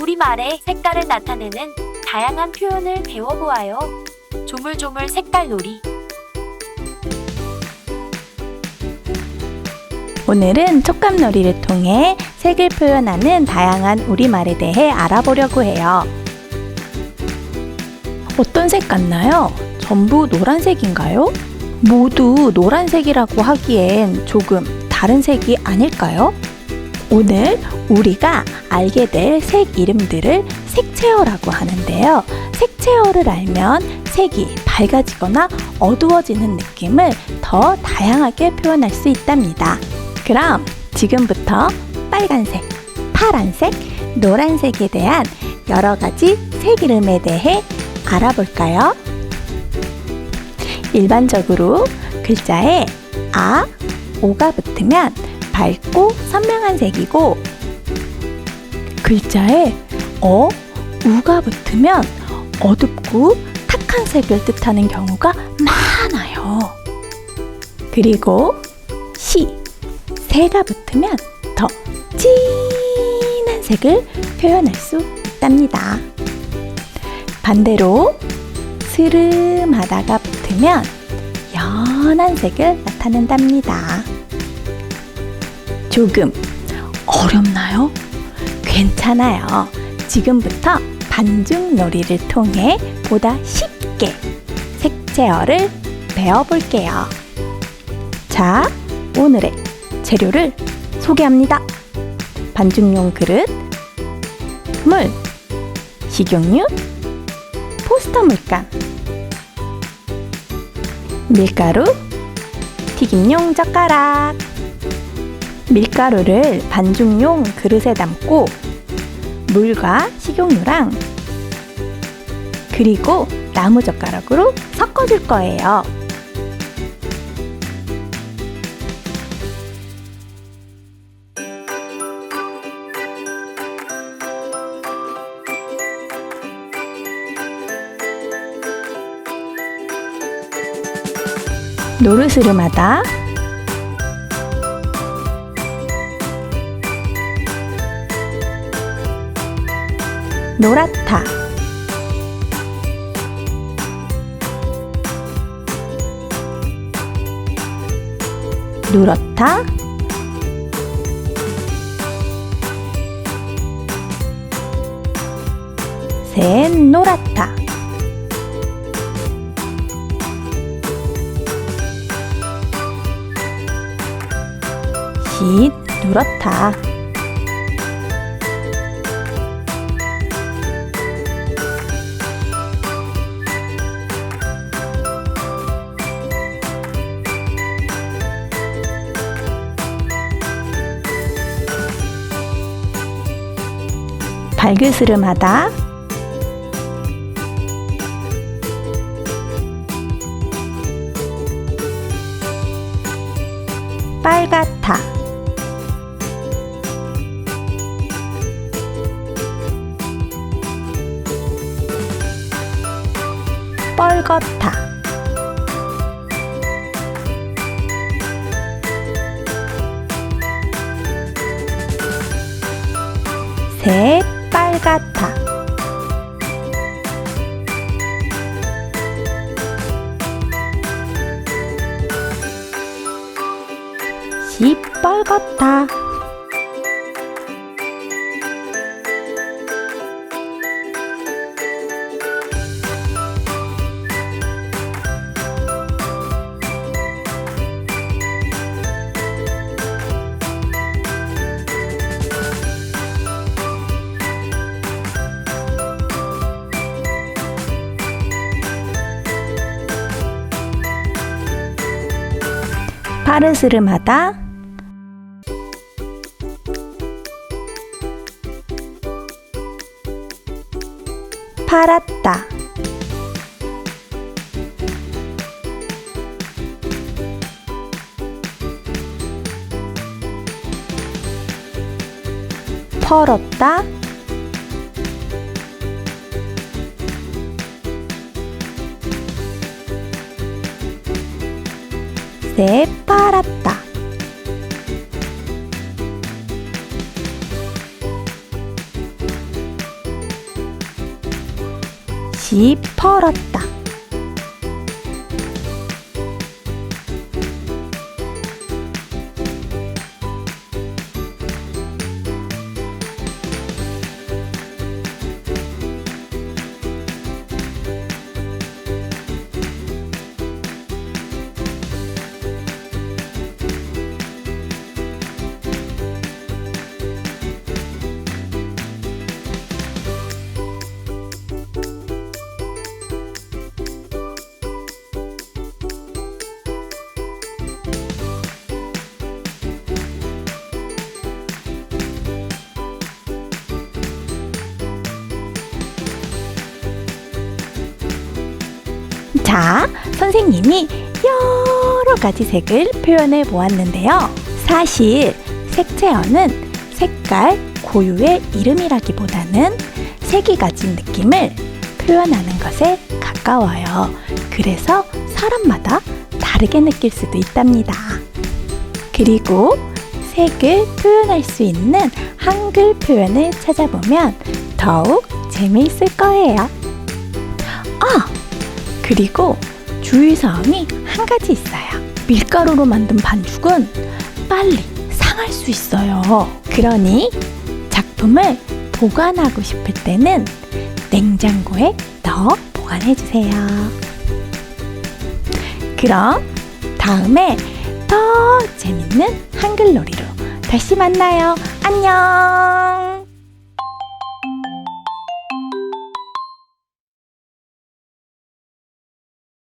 우리말의 색깔을 나타내는 다양한 표현을 배워보아요. 조물조물 색깔놀이. 오늘은 촉감놀이를 통해 색을 표현하는 다양한 우리말에 대해 알아보려고 해요. 어떤 색 같나요? 전부 노란색인가요? 모두 노란색이라고 하기엔 조금 다른 색이 아닐까요? 오늘 우리가 알게 될 색 이름들을 색채어라고 하는데요. 색채어를 알면 색이 밝아지거나 어두워지는 느낌을 더 다양하게 표현할 수 있답니다. 그럼 지금부터 빨간색, 파란색, 노란색에 대한 여러 가지 색 이름에 대해 알아볼까요? 일반적으로 글자에 아, 오가 붙으면 밝고 선명한 색이고 글자에 어, 우가 붙으면 어둡고 탁한 색을 뜻하는 경우가 많아요. 그리고 시, 새가 붙으면 더 진한 색을 표현할 수 있답니다. 반대로 스름하다가 붙으면 연한 색을 나타낸답니다. 조금 어렵나요? 괜찮아요. 지금부터 반중 놀이를 통해 보다 쉽게 색채어를 배워볼게요. 자, 오늘의 재료를 소개합니다. 반죽용 그릇, 물, 식용유, 포스터 물감, 밀가루, 튀김용 젓가락. 밀가루를 반죽용 그릇에 담고 물과 식용유랑 그리고 나무 젓가락으로 섞어줄 거예요. 노르스름하다 노랗다. 누렇다. 새 노랗다. 시 누렇다 발그스름하다. 빨갛다. 뻘겋다. 새 빨갛다 시뻘겋다 파르스름하다. 팔았다. 펄었다 냄새에 빨았다. 시퍼렀다. 자, 선생님이 여러 가지 색을 표현해 보았는데요. 사실 색채어는 색깔 고유의 이름이라기보다는 색이 가진 느낌을 표현하는 것에 가까워요. 그래서 사람마다 다르게 느낄 수도 있답니다. 그리고 색을 표현할 수 있는 한글 표현을 찾아보면 더욱 재미있을 거예요. 아! 그리고 주의사항이 한 가지 있어요. 밀가루로 만든 반죽은 빨리 상할 수 있어요. 그러니 작품을 보관하고 싶을 때는 냉장고에 넣어 보관해 주세요. 그럼 다음에 더 재밌는 한글놀이로 다시 만나요. 안녕!